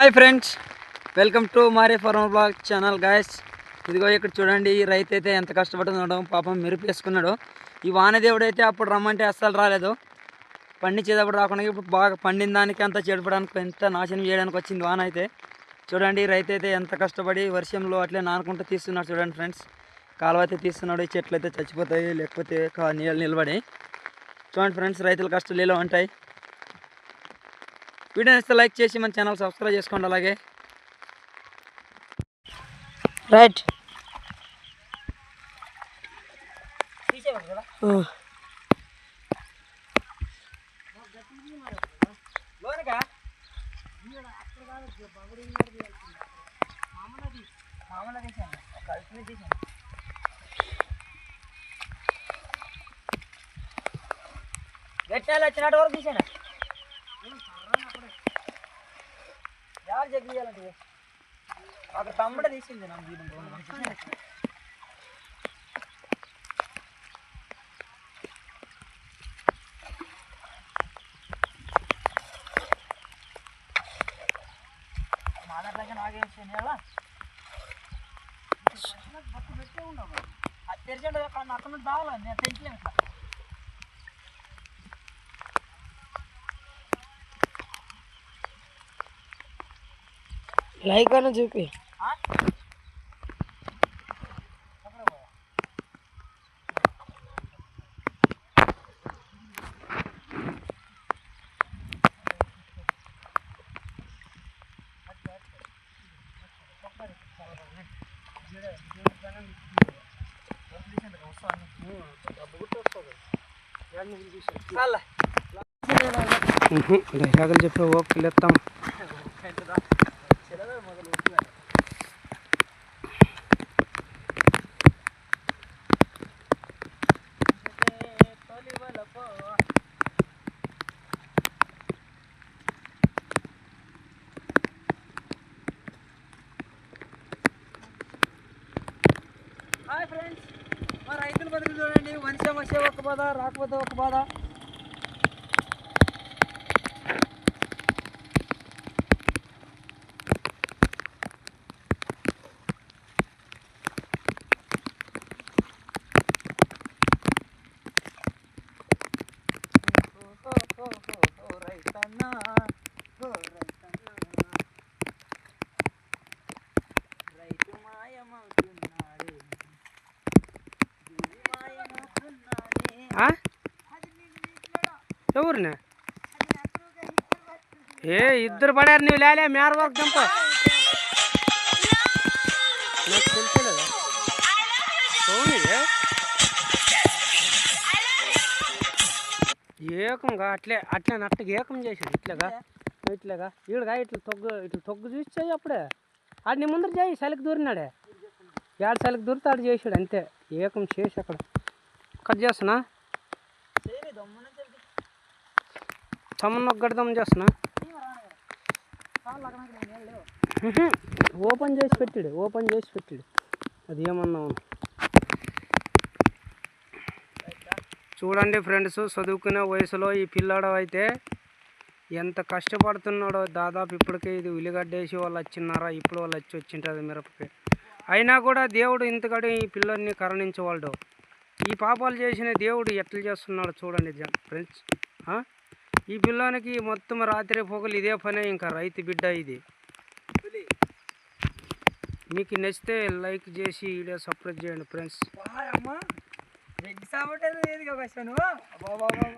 Hi friends welcome to మారే farmer blog channel guys ఇదిగో ఇక్కడ చూడండి ఈ రైతు అయితే ఎంత కష్టపడుతున్నాడు పాపం మెరుపేసుకున్నాడు. ఈ వానదేవుడు అయితే అప్పుడు రమ్మంటే అస్సలు రాలేదు. పండించేటప్పుడు రాకుండా ఇప్పుడు బాగా పండిన దానికి అంత చెడపడానికి ఎంత నాశనం చేయడానికి వచ్చింది వాన అయితే. చూడండి రైతు అయితే ఎంత కష్టపడి వర్షంలో అట్లే నానుకుంటూ తీస్తున్నాడు చూడండి ఫ్రెండ్స్ కాలువ అయితే తీస్తున్నాడు ఈ చెట్లు అయితే చచ్చిపోతాయి లేకపోతే నీళ్ళు నిలబడి. చూడండి ఫ్రెండ్స్ రైతుల కష్టాలు ఇలా ఉంటాయి. వీడియో నచ్చితే లైక్ చేసి మన ఛానల్ సబ్స్క్రైబ్ చేసుకోండి అలాగే. రైట్ గట్టాలు వచ్చినట్టు వరకు తీసాను ఎవరు చెప్పియాలంటే ఒక తమ్ముడే తీసింది నా జీవితం మా దాంట్లో నాకేం వచ్చింది ఎలా అది తెరిచండి అక్కడ నుంచి దావాలి? నేను తెంచలేము ఇట్లా. లైక్ అని చూపి ఆ? చాలే. డైలాగులు చెప్పి ఓపికలు ఎత్తాం ఫ్రెండ్స్ మా రైతుల బతుకులు చూడండి. వర్షం వస్తే ఒక బాధ రాకపోతే ఒక బాధ. ఎవరిని? ఏ ఇద్దరు పడారు నువ్వు లేలే మేర వరకు చంప నాకు తెలిసలేదా. ఏకంగా అట్లే అట్లే నట్టగా ఏకం చేసాడు ఇట్లాగా ఇట్లాగా. ఈడుగా ఇట్లా తొగ్గు ఇట్లా తొగ్గు చూసి అప్పుడే. ఆడు నీ ముందర చేయి సెలకు దూరినాడే. ఏడు సెలకు దూరితే ఆడు చేసాడు అంతే. ఏకం చేసి అక్కడ కట్ చేస్తున్నా? తమ్ముని దమ్మున తెలిసి చేస్తున్నా. ఓపెన్ చేసి పెట్టాడు ఓపెన్ చేసి పెట్టాడు. అది ఏమన్నా చూడండి ఫ్రెండ్స్ చదువుకునే వయసులో ఈ పిల్లాడు అయితే ఎంత కష్టపడుతున్నాడో దాదాపు ఇప్పటికే ఇది ఉల్లిగడ్డేసి వాళ్ళు వచ్చిన్నారా ఇప్పుడు వాళ్ళు వచ్చి వచ్చింటుంది మిరపకి అయినా కూడా దేవుడు ఇంతకడే ఈ పిల్లల్ని కరుణించేవాడు ఈ పాపాలు చేసిన దేవుడు ఎట్లా చేస్తున్నాడు చూడండి జన్ ఫ్రెండ్స్. ఈ పిల్లోనికి మొత్తం రాత్రి పొగలు ఇదే పనే ఇంకా రైతు బిడ్డ ఇది. మీకు నచ్చితే లైక్ చేసి వీడియో సపరేట్ చేయండి ఫ్రెండ్స్.